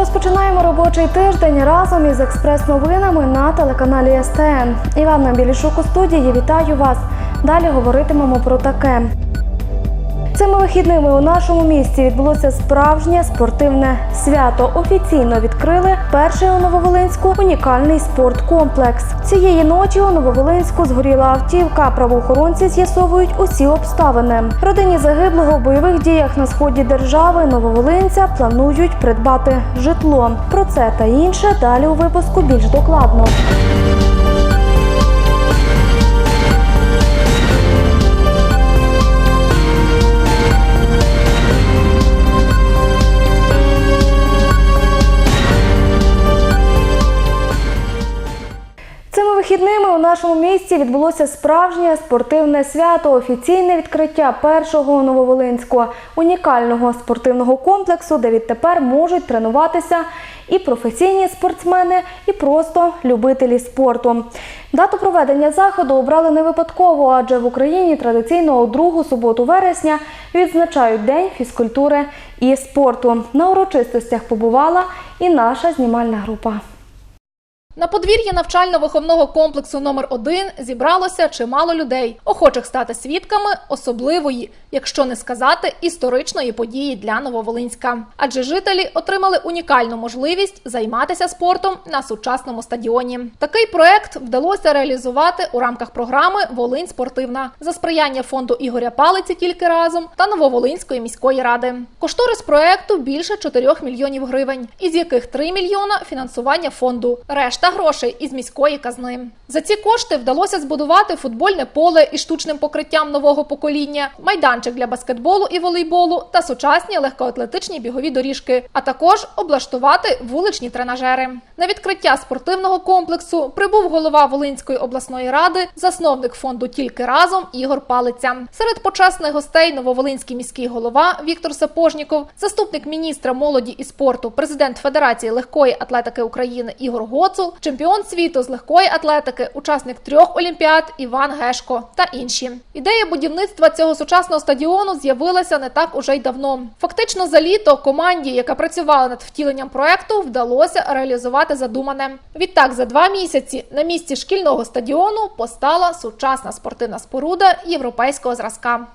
Розпочинаємо робочий тиждень разом із експрес-новинами на телеканалі СТН. Івана Білішук у студії. Вітаю вас. Далі говоритимемо про таке. Цими вихідними у нашому місті відбулося справжнє спортивне свято. Офіційно відкрили перший у Нововолинську унікальний спорткомплекс. Цієї ночі у Нововолинську згоріла автівка. Правоохоронці з'ясовують усі обставини. Родині загиблого в бойових діях на сході держави Нововолинця планують придбати житло. Про це та інше далі у випуску більш докладно. Нашому місті відбулося справжнє спортивне свято, офіційне відкриття першого нововолинського унікального спортивного комплексу, де відтепер можуть тренуватися і професійні спортсмени, і просто любителі спорту. Дату проведення заходу обрали не випадково, адже в Україні традиційно у другу суботу вересня відзначають День фізкультури і спорту. На урочистостях побувала і наша знімальна група. На подвір'ї навчально-виховного комплексу номер 1 зібралося чимало людей, охочих стати свідками особливої, якщо не сказати, історичної події для Нововолинська. Адже жителі отримали унікальну можливість займатися спортом на сучасному стадіоні. Такий проект вдалося реалізувати у рамках програми Волинь спортивна за сприяння фонду Ігоря Палиці тільки разом та Нововолинської міської ради. Кошторис проекту більше 4 мільйонів гривень, із яких 3 мільйона фінансування фонду. Решта грошей із міської казни. За ці кошти вдалося збудувати футбольне поле із штучним покриттям нового покоління, майданчик для баскетболу і волейболу та сучасні легкоатлетичні бігові доріжки, а також облаштувати вуличні тренажери. На відкриття спортивного комплексу прибув голова Волинської обласної ради, засновник фонду Тільки разом Ігор Палиця. Серед почесних гостей Нововолинський міський голова Віктор Сапожніков, заступник міністра молоді і спорту, президент Федерації легкої атлетики України Ігор Гоцул, чемпіон світу з легкої атлетики, учасник трьох олімпіад Іван Гешко та інші. Ідея будівництва цього сучасного стадіону з'явилася не так уже й давно. Фактично за літо команді, яка працювала над втіленням проекту, вдалося реалізувати задумане. Відтак, за два місяці на місці шкільного стадіону постала сучасна спортивна споруда європейського зразка.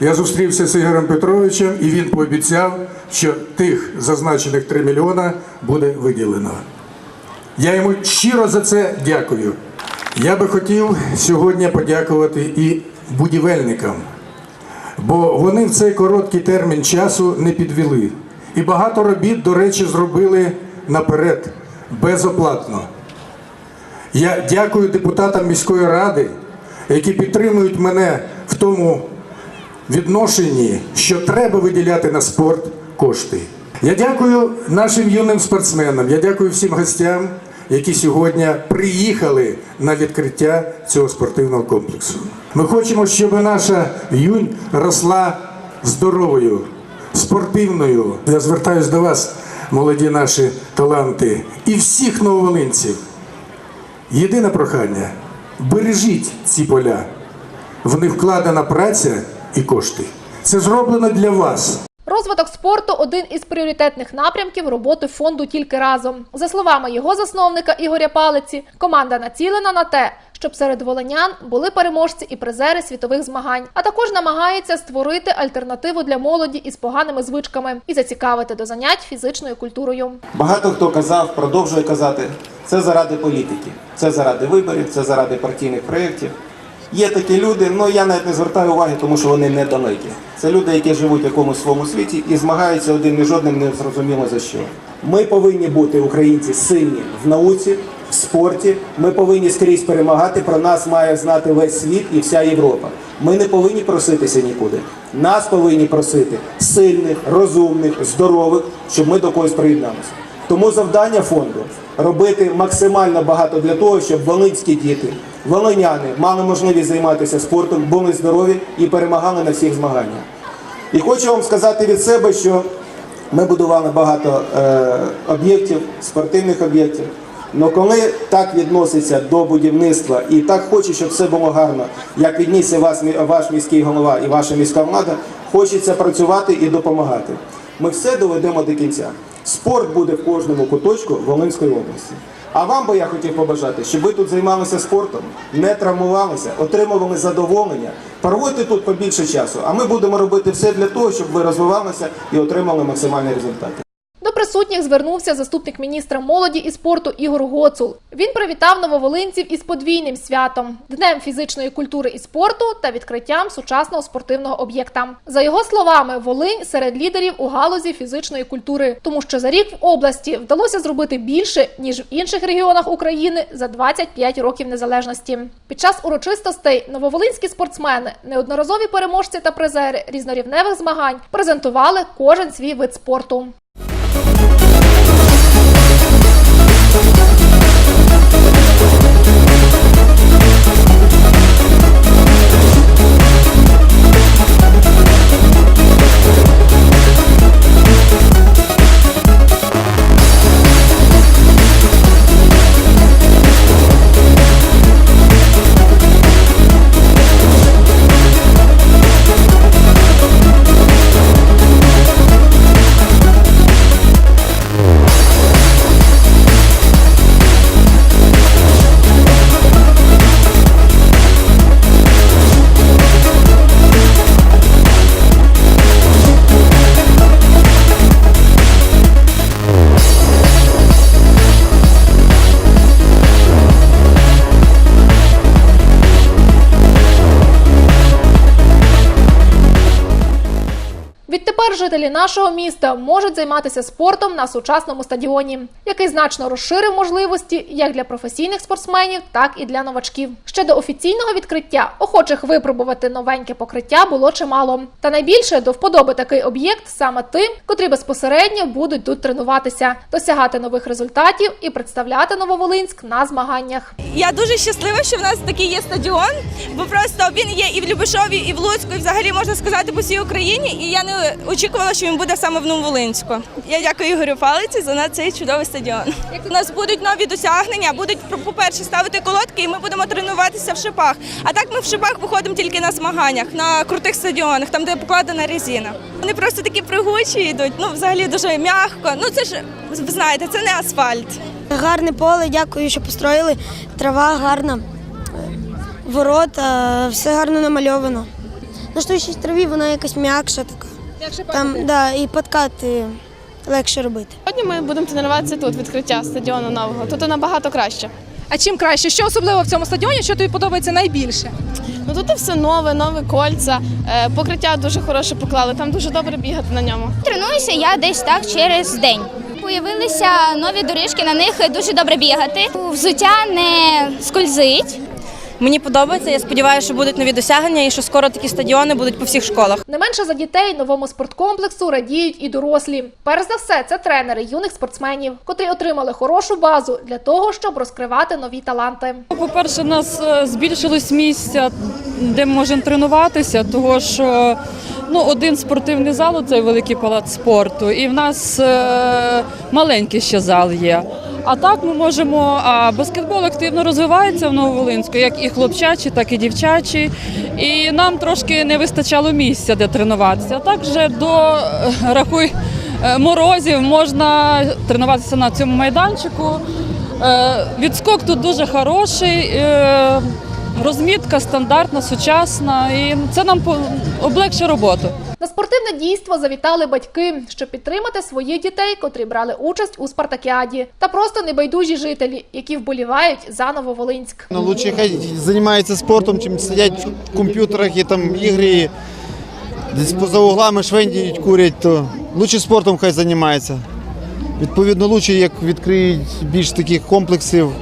Я зустрівся з Ігорем Петровичем, і він пообіцяв, що тих зазначених 3 мільйона буде виділено. Я йому щиро за це дякую. Я би хотів сьогодні подякувати і будівельникам, бо вони в цей короткий термін часу не підвели. І багато робіт, до речі, зробили наперед, безоплатно. Я дякую депутатам міської ради, які підтримують мене в тому відношенні, що треба виділяти на спорт кошти. Я дякую нашим юним спортсменам, я дякую всім гостям, які сьогодні приїхали на відкриття цього спортивного комплексу. Ми хочемо, щоб наша юнь росла здоровою, спортивною. Я звертаюся до вас, молоді наші таланти, і всіх нововолинців. Єдине прохання: бережіть ці поля. В них вкладена праця і кошти. Це зроблено для вас. Розвиток спорту один із пріоритетних напрямків роботи фонду тільки разом. За словами його засновника Ігоря Палиці, команда націлена на те, щоб серед волинян були переможці і призери світових змагань, а також намагається створити альтернативу для молоді із поганими звичками і зацікавити до занять фізичною культурою. Багато хто казав, продовжує казати, це заради політики, це заради виборів, це заради партійних проєктів. Є такі люди, ну я навіть не звертаю уваги, тому що вони недалекі. Це люди, які живуть в якомусь своєму світі і змагаються один між одним не зрозуміло за що. Ми повинні бути українці сильні в науці, в спорті. Ми повинні скрізь перемагати. Про нас має знати весь світ і вся Європа. Ми не повинні проситися нікуди. Нас повинні просити сильних, розумних, здорових, щоб ми до когось приєдналися. Тому завдання фонду робити максимально багато для того, щоб волинські діти, волиняни мали можливість займатися спортом, були здорові і перемагали на всіх змаганнях. І хочу вам сказати від себе, що ми будували багато е, об'єктів, спортивних об'єктів. Але коли так відноситься до будівництва і так хоче, щоб все було гарно, як віднісся вас, ваш міський голова і ваша міська влада, хочеться працювати і допомагати. Ми все доведемо до кінця. Спорт буде в кожному куточку Волинської області. А вам би я хотів побажати, щоб ви тут займалися спортом, не травмувалися, отримували задоволення. Проводьте тут побільше часу, а ми будемо робити все для того, щоб ви розвивалися і отримали максимальні результати. Присутніх звернувся заступник міністра молоді і спорту Ігор Гоцул. Він привітав нововолинців із подвійним святом днем фізичної культури і спорту та відкриттям сучасного спортивного об'єкта. За його словами, Волинь серед лідерів у галузі фізичної культури, тому що за рік в області вдалося зробити більше ніж в інших регіонах України за 25 років незалежності. Під час урочистостей нововолинські спортсмени, неодноразові переможці та призери різнорівневих змагань презентували кожен свій вид спорту. Нашого міста можуть займатися спортом на сучасному стадіоні, який значно розширив можливості як для професійних спортсменів, так і для новачків. Ще до офіційного відкриття охочих випробувати новеньке покриття було чимало. Та найбільше до вподоби такий об'єкт саме тим, котрі безпосередньо будуть тут тренуватися, досягати нових результатів і представляти Нововолинськ на змаганнях. Я дуже щаслива, що в нас такий є стадіон, бо просто він є і в Любишові, і в Луцьку, і взагалі можна сказати по всій Україні. І я не очікувала, що він буде саме в Нововолинську. Я дякую Ігорю Палиці за цей чудовий стадіон. Як у нас будуть нові досягнення, будуть по-перше ставити колодки, і ми будемо тренуватися в шипах. А так ми в шипах виходимо тільки на змаганнях, на крутих стадіонах, там де покладена резина. Вони просто такі пригучі йдуть. Ну, взагалі дуже м'яко. Ну це ж ви знаєте, це не асфальт. Гарне поле, дякую, що построїли. Трава гарна, ворота, все гарно намальовано. На штучній траві вона якась м'якша така. Там, да, і подкати легше робити. Сьогодні ми будемо тренуватися тут, відкриття стадіону нового. Тут набагато краще. А чим краще? Що особливо в цьому стадіоні? Що тобі подобається найбільше? Ну тут все нове, нові кольця, е, покриття дуже хороше поклали. Там дуже добре бігати на ньому. Тренуюся я десь так через день. Появилися нові доріжки, на них дуже добре бігати. Взуття не скользить. Мені подобається. Я сподіваюся, що будуть нові досягнення і що скоро такі стадіони будуть по всіх школах. Не менше за дітей новому спорткомплексу радіють і дорослі. Перш за все, це тренери юних спортсменів, котрі отримали хорошу базу для того, щоб розкривати нові таланти. По-перше, у нас е, збільшилось місця, де ми можемо тренуватися, того що ну, один спортивний зал це великий палац спорту, і в нас е, маленький ще зал є. А так ми можемо. А баскетбол активно розвивається в Нововолинську, як і хлопчачі, так і дівчачі. І нам трошки не вистачало місця, де тренуватися. А так же до е, рахуй е, морозів можна тренуватися на цьому майданчику. Е, Відскок тут дуже хороший, розмітка стандартна, сучасна, і це нам по- облегшує роботу. На спортивне дійство завітали батьки, щоб підтримати своїх дітей, котрі брали участь у спартакіаді, та просто небайдужі жителі, які вболівають за Нововолинськ. Ну, лучше хай займаються спортом, чим сидять в комп'ютерах і там ігри, десь поза углами швендіють, курять, то лучше спортом хай займається. Відповідно, лучше, як відкриють більш таких комплексів.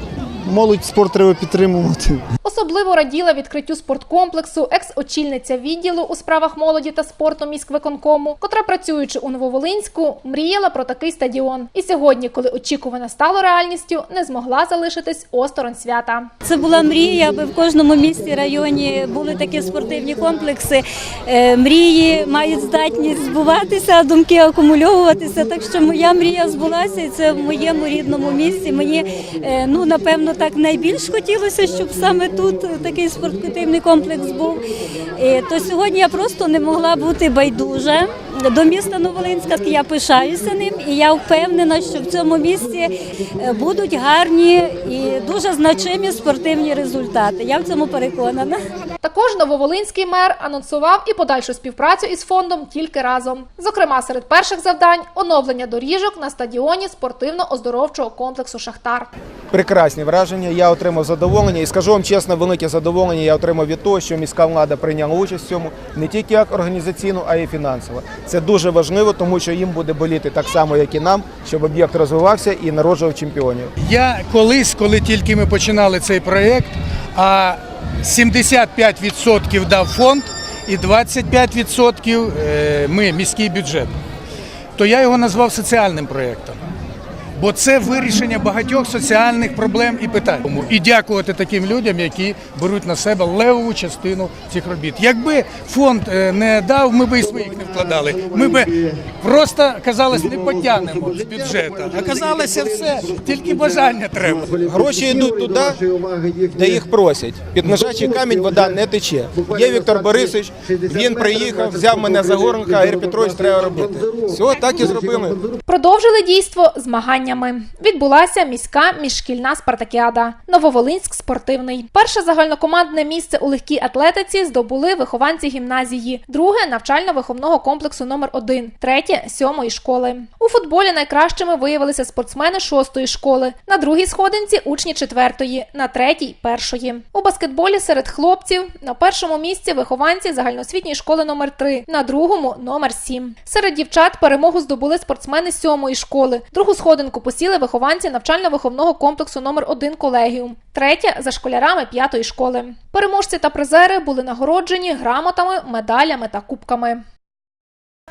Молодь спорт треба підтримувати. Особливо раділа відкриттю спорткомплексу екс-очільниця відділу у справах молоді та спорту міськвиконкому, котра, працюючи у Нововолинську, мріяла про такий стадіон. І сьогодні, коли очікуване стало реальністю, не змогла залишитись осторонь свята. Це була мрія, аби в кожному місті районі були такі спортивні комплекси. Е, Мрії мають здатність збуватися, а думки акумульовуватися. Так що моя мрія збулася, і це в моєму рідному місті. Мені е, ну напевно так найбільш хотілося, щоб саме тут такий спортивний комплекс був. Е, То сьогодні я просто не могла бути байдуже. до міста Новолинська. Я пишаюся ним, і я впевнена, що в цьому місті е, будуть гарні і дуже значимі спортивні результати. Я в цьому переконана. Також нововолинський мер анонсував і подальшу співпрацю із фондом тільки разом. Зокрема, серед перших завдань оновлення доріжок на стадіоні спортивно-оздоровчого комплексу Шахтар. Прекрасні враження. Я отримав задоволення і скажу вам чесно, велике задоволення я отримав від того, що міська влада прийняла участь в цьому не тільки як організаційну, а й фінансово. Це дуже важливо, тому що їм буде боліти так само, як і нам, щоб об'єкт розвивався і народжував чемпіонів. Я колись, коли тільки ми починали цей проєкт, а 75% дав фонд і 25% е, ми, міський бюджет, то я його назвав соціальним проєктом. Бо це вирішення багатьох соціальних проблем і питань. І дякувати таким людям, які беруть на себе левову частину цих робіт. Якби фонд е, не дав, ми би і своїх не вкладали. Ми би просто казалось, не потягнемо з бюджету. А казалося все, тільки бажання треба. Гроші йдуть туди, де їх просять. Під лежачий камінь вода не тече. Є Віктор Борисович, він приїхав, взяв мене за горлика, Ігор Петрович, треба робити. Все, так і зробили. Продовжили дійство змаганнями. Відбулася міська міжшкільна спартакіада. Нововолинськ спортивний. Перше загальнокомандне місце у легкій атлетиці здобули вихованці гімназії, друге навчально-виховного комплексу номер 1 третє сьомої школи. У футболі найкращими виявилися спортсмени шостої школи, на другій сходинці учні четвертої, на третій першої. У баскетболі серед хлопців на першому місці вихованці загальноосвітньої школи номер 3 на другому номер 7. Серед дівчат перемогу здобули спортсмени сьомої школи. Другу сходинку посіли вихованці навчально-виховного комплексу номер 1 колегіум. Третя за школярами п'ятої школи. Переможці та призери були нагороджені грамотами, медалями та кубками.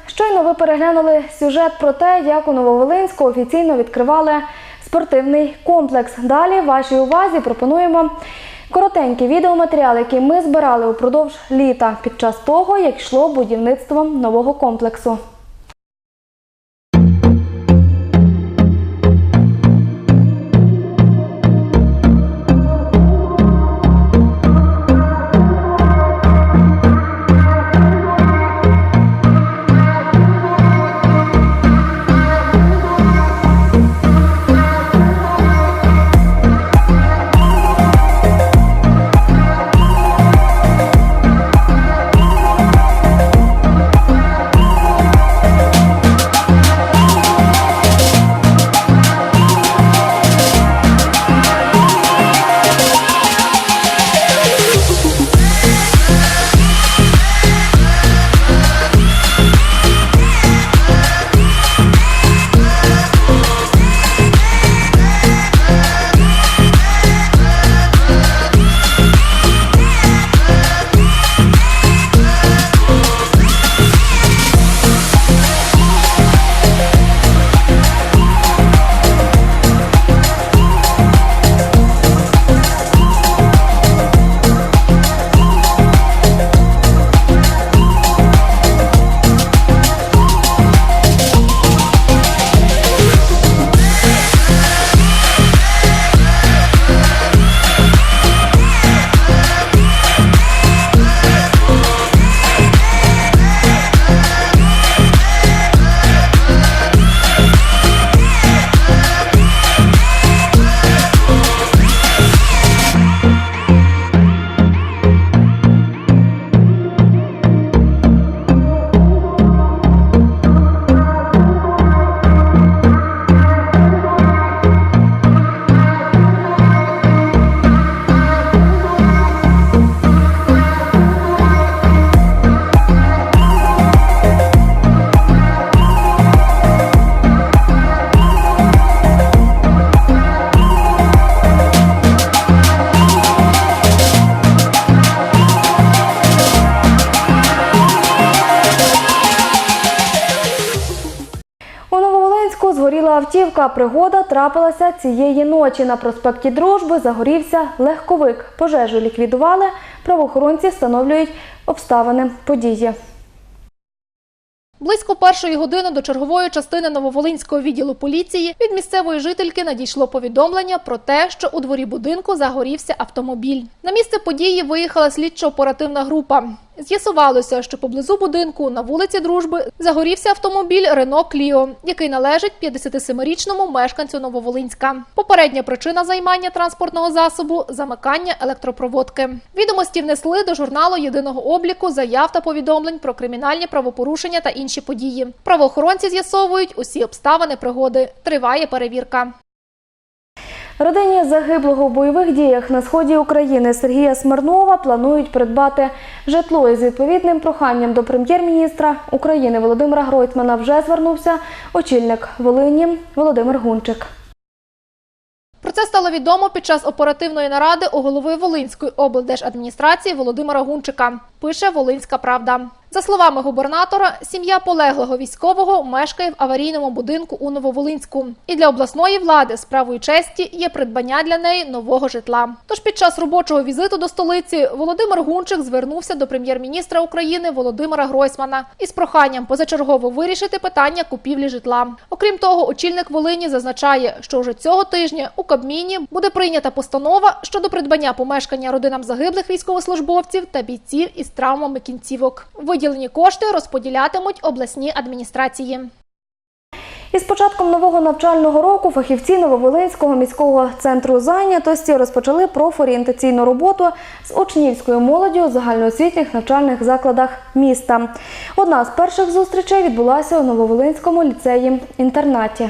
Щойно ви переглянули сюжет про те, як у Нововолинську офіційно відкривали спортивний комплекс. Далі вашій увазі пропонуємо коротенький відеоматеріал, який ми збирали упродовж літа під час того, як йшло будівництво нового комплексу. Пригода трапилася цієї ночі. На проспекті Дружби загорівся легковик. Пожежу ліквідували. Правоохоронці встановлюють обставини події. Близько першої години до чергової частини Нововолинського відділу поліції від місцевої жительки надійшло повідомлення про те, що у дворі будинку загорівся автомобіль. На місце події виїхала слідчо-оперативна група. З'ясувалося, що поблизу будинку на вулиці Дружби загорівся автомобіль Рено Кліо, який належить 57-річному мешканцю Нововолинська. Попередня причина займання транспортного засобу замикання електропроводки. Відомості внесли до журналу єдиного обліку заяв та повідомлень про кримінальні правопорушення та інші події. Правоохоронці з'ясовують усі обставини пригоди. Триває перевірка. Родині загиблого в бойових діях на сході України Сергія Смирнова планують придбати житло із відповідним проханням до прем'єр-міністра України Володимира Гройсмана вже звернувся очільник Волині Володимир Гунчик. Про це стало відомо під час оперативної наради у голови Волинської облдержадміністрації Володимира Гунчика. Пише Волинська Правда. За словами губернатора, сім'я полеглого військового мешкає в аварійному будинку у Нововолинську. І для обласної влади справою честі є придбання для неї нового житла. Тож під час робочого візиту до столиці Володимир Гунчик звернувся до прем'єр-міністра України Володимира Гройсмана із проханням позачергово вирішити питання купівлі житла. Окрім того, очільник Волині зазначає, що вже цього тижня у Кабміні буде прийнята постанова щодо придбання помешкання родинам загиблих військовослужбовців та бійців із травмами кінцівок. Виділені кошти розподілятимуть обласні адміністрації. Із початком нового навчального року фахівці Нововолинського міського центру зайнятості розпочали профорієнтаційну роботу з учнівською молоддю у загальноосвітніх навчальних закладах міста. Одна з перших зустрічей відбулася у Нововолинському ліцеї-інтернаті.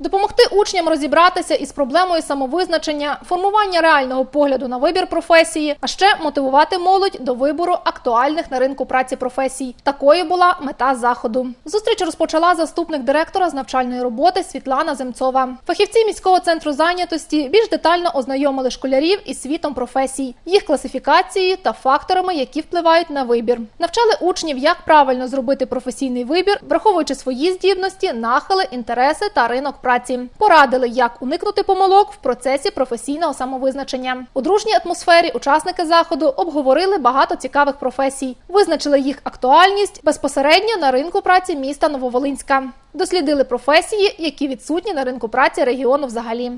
Допомогти учням розібратися із проблемою самовизначення, формування реального погляду на вибір професії, а ще мотивувати молодь до вибору актуальних на ринку праці професій. Такою була мета заходу. Зустріч розпочала заступник директора з навчальної роботи Світлана Земцова. Фахівці міського центру зайнятості більш детально ознайомили школярів із світом професій, їх класифікацією та факторами, які впливають на вибір. Навчали учнів, як правильно зробити професійний вибір, враховуючи свої здібності, нахили, інтереси та ринок праці. Порадили, як уникнути помилок в процесі професійного самовизначення. У дружній атмосфері учасники заходу обговорили багато цікавих професій, визначили їх актуальність безпосередньо на ринку праці міста Нововолинська. Дослідили професії, які відсутні на ринку праці регіону взагалі.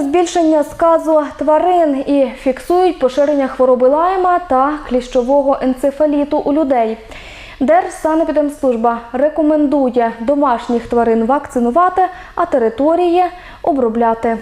Збільшення сказу тварин і фіксують поширення хвороби лайма та кліщового енцефаліту у людей. Держсанепідемслужба рекомендує домашніх тварин вакцинувати, а території обробляти.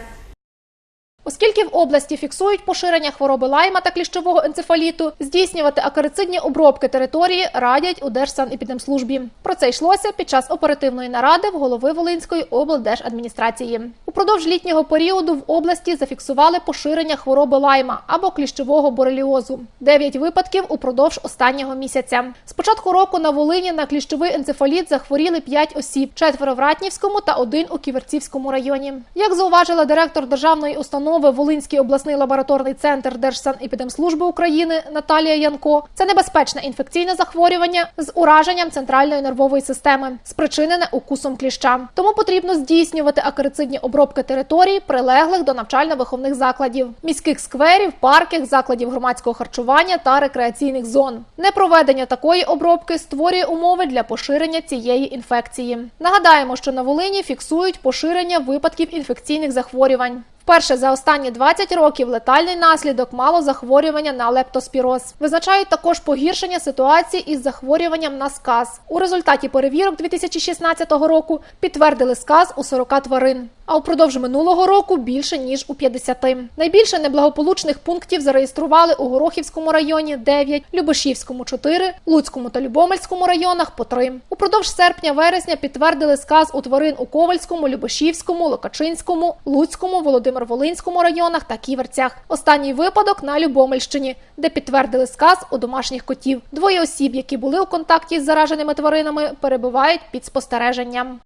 Оскільки в області фіксують поширення хвороби лайма та кліщового енцефаліту, здійснювати акарицидні обробки території радять у Держсанепідемслужбі. Про це йшлося під час оперативної наради в голови Волинської облдержадміністрації. Упродовж літнього періоду в області зафіксували поширення хвороби лайма або кліщового бореліозу. Дев'ять випадків упродовж останнього місяця. З початку року на Волині на кліщовий енцефаліт захворіли п'ять осіб: четверо в Ратнівському та один у Ківерцівському районі. Як зауважила директор державної установи Волинський обласний лабораторний центр Держсанепідемслужби України Наталія Янко, це небезпечне інфекційне захворювання з ураженням центральної нервової системи, спричинене укусом кліща. Тому потрібно здійснювати акарицидні обробки територій, прилеглих до навчально-виховних закладів, міських скверів, парків, закладів громадського харчування та рекреаційних зон. Непроведення такої обробки створює умови для поширення цієї інфекції. Нагадаємо, що на Волині фіксують поширення випадків інфекційних захворювань. Вперше за останні 20 років летальний наслідок мало захворювання на лептоспіроз. Визначають також погіршення ситуації із захворюванням на сказ. У результаті перевірок 2016 року підтвердили сказ у 40 тварин. А упродовж минулого року більше ніж у 50. Найбільше неблагополучних пунктів зареєстрували у Горохівському районі 9, Любешівському 4, Луцькому та Любомельському районах по 3. Упродовж серпня-вересня підтвердили сказ у тварин у Ковальському, Любешівському, Локачинському, Луцькому, Володимир-Волинському районах та Ківерцях. Останній випадок на Любомельщині, де підтвердили сказ у домашніх котів. Двоє осіб, які були у контакті з зараженими тваринами, перебувають під спостереженням.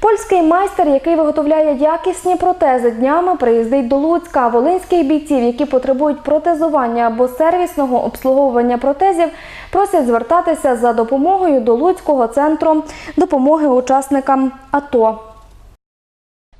Польський майстер, який виготовляє якісні протези, днями приїздить до Луцька. Волинських бійців, які потребують протезування або сервісного обслуговування протезів, просять звертатися за допомогою до Луцького центру допомоги учасникам АТО.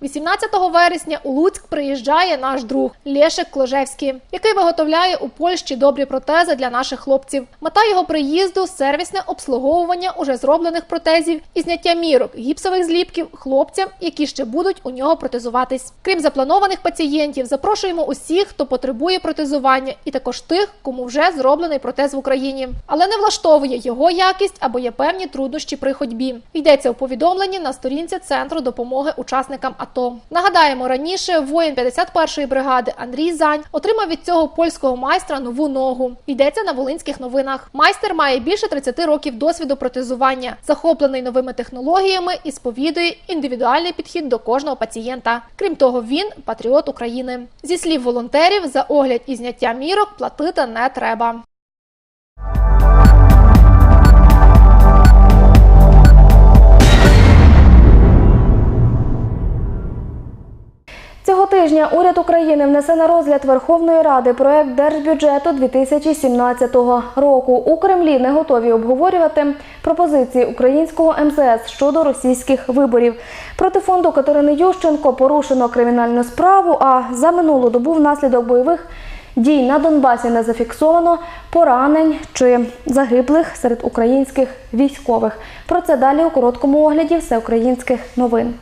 18 вересня у Луцьк приїжджає наш друг Лєшек Кложевський, який виготовляє у Польщі добрі протези для наших хлопців. Мета його приїзду сервісне обслуговування уже зроблених протезів і зняття мірок гіпсових зліпків хлопцям, які ще будуть у нього протезуватись. Крім запланованих пацієнтів, запрошуємо усіх, хто потребує протезування, і також тих, кому вже зроблений протез в Україні, але не влаштовує його якість або є певні труднощі при ходьбі. Йдеться у повідомленні на сторінці центру допомоги учасникам АТО. Нагадаємо, раніше воїн 51-ї бригади Андрій Зань отримав від цього польського майстра нову ногу. Йдеться на волинських новинах. Майстер має більше 30 років досвіду протезування, захоплений новими технологіями і сповідує індивідуальний підхід до кожного пацієнта. Крім того, він патріот України. Зі слів волонтерів, за огляд і зняття мірок платити не треба. Тижня уряд України внесе на розгляд Верховної Ради проект держбюджету 2017 року. У Кремлі не готові обговорювати пропозиції українського МЗС щодо російських виборів. Проти фонду Катерини Ющенко порушено кримінальну справу. А за минулу добу внаслідок бойових дій на Донбасі не зафіксовано поранень чи загиблих серед українських військових. Про це далі у короткому огляді всеукраїнських новин.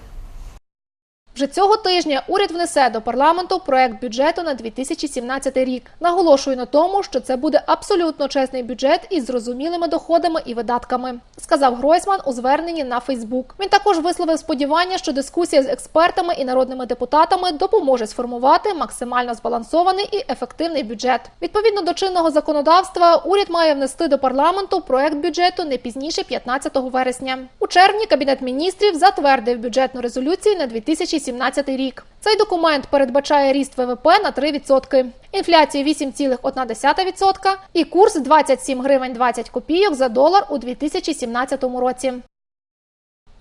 Вже цього тижня уряд внесе до парламенту проект бюджету на 2017 рік. Наголошую на тому, що це буде абсолютно чесний бюджет із зрозумілими доходами і видатками, сказав Гройсман у зверненні на Фейсбук. Він також висловив сподівання, що дискусія з експертами і народними депутатами допоможе сформувати максимально збалансований і ефективний бюджет. Відповідно до чинного законодавства, уряд має внести до парламенту проект бюджету не пізніше 15 вересня. У червні кабінет міністрів затвердив бюджетну резолюцію на 2017 рік. Цей документ передбачає ріст ВВП на 3%, інфляцію 8,1% і курс 27 гривень 20 копійок за долар у 2017 році.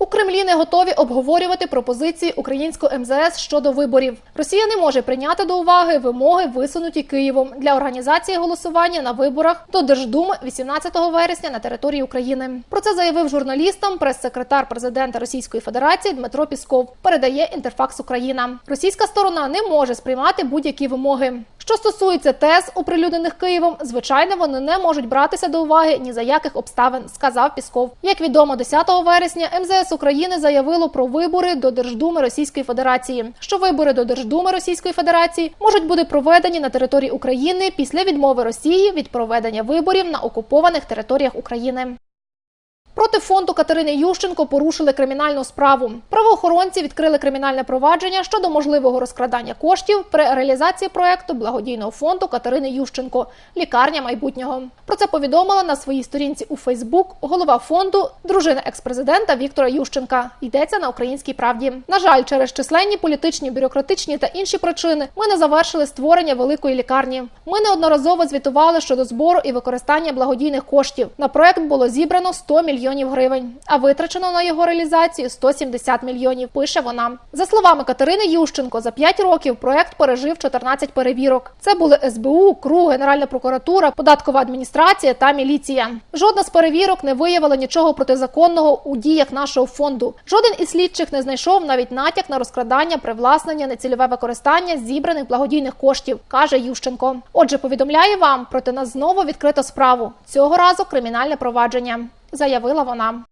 У Кремлі не готові обговорювати пропозиції українського МЗС щодо виборів. Росія не може прийняти до уваги вимоги, висунуті Києвом для організації голосування на виборах до Держдуми 18 вересня на території України. Про це заявив журналістам прес-секретар президента Російської Федерації Дмитро Пісков. Передає інтерфакс Україна. Російська сторона не може сприймати будь-які вимоги. Що стосується тез, оприлюднених Києвом, звичайно, вони не можуть братися до уваги ні за яких обставин, сказав Пісков. Як відомо, 10 вересня МЗС України заявило про вибори до Держдуми Російської Федерації. Що вибори до Держдуми Російської Федерації можуть бути проведені на території України після відмови Росії від проведення виборів на окупованих територіях України. Проти фонду Катерини Ющенко порушили кримінальну справу. Правоохоронці відкрили кримінальне провадження щодо можливого розкрадання коштів при реалізації проекту благодійного фонду Катерини Ющенко Лікарня майбутнього. Про це повідомила на своїй сторінці у Фейсбук голова фонду, дружина експрезидента Віктора Ющенка. Йдеться на українській правді. На жаль, через численні політичні, бюрократичні та інші причини ми не завершили створення великої лікарні. Ми неодноразово звітували щодо збору і використання благодійних коштів. На проект було зібрано 100 мільйонів гривень, а витрачено на його реалізацію 170 мільйонів. Пише вона. За словами Катерини Ющенко, за 5 років проект пережив 14 перевірок. Це були СБУ, КРУ, Генеральна прокуратура, податкова адміністрація та міліція. Жодна з перевірок не виявила нічого протизаконного у діях нашого фонду. Жоден із слідчих не знайшов навіть натяк на розкрадання, привласнення, нецільове використання зібраних благодійних коштів, каже Ющенко. Отже, повідомляє вам, проти нас знову відкрито справу. Цього разу кримінальне провадження, заявила вона.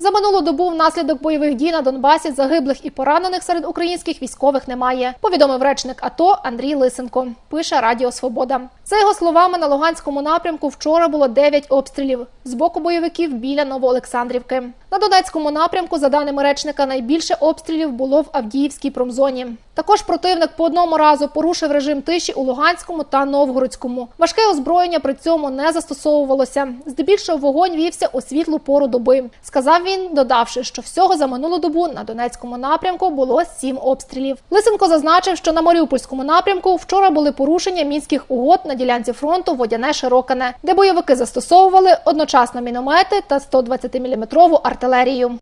За минулу добу внаслідок бойових дій на Донбасі загиблих і поранених серед українських військових немає. Повідомив речник АТО Андрій Лисенко. Пише Радіо Свобода. За його словами, на Луганському напрямку вчора було 9 обстрілів з боку бойовиків біля Новоолександрівки. На Донецькому напрямку, за даними речника, найбільше обстрілів було в Авдіївській промзоні. Також противник по одному разу порушив режим тиші у Луганському та Новгородському. Важке озброєння при цьому не застосовувалося. Здебільшого вогонь вівся у світлу пору доби. Сказав він, додавши, що всього за минулу добу на Донецькому напрямку було сім обстрілів. Лисенко зазначив, що на Маріупольському напрямку вчора були порушення мінських угод на ділянці фронту Водяне Широкане, де бойовики застосовували одночасно міномети та 120-мм артилерію.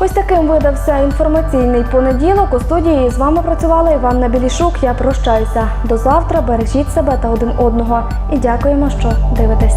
Ось таким видався інформаційний понеділок. У студії з вами працювала Іванна Білішук. Я прощаюся. До завтра. Бережіть себе та один одного. І дякуємо, що дивитесь.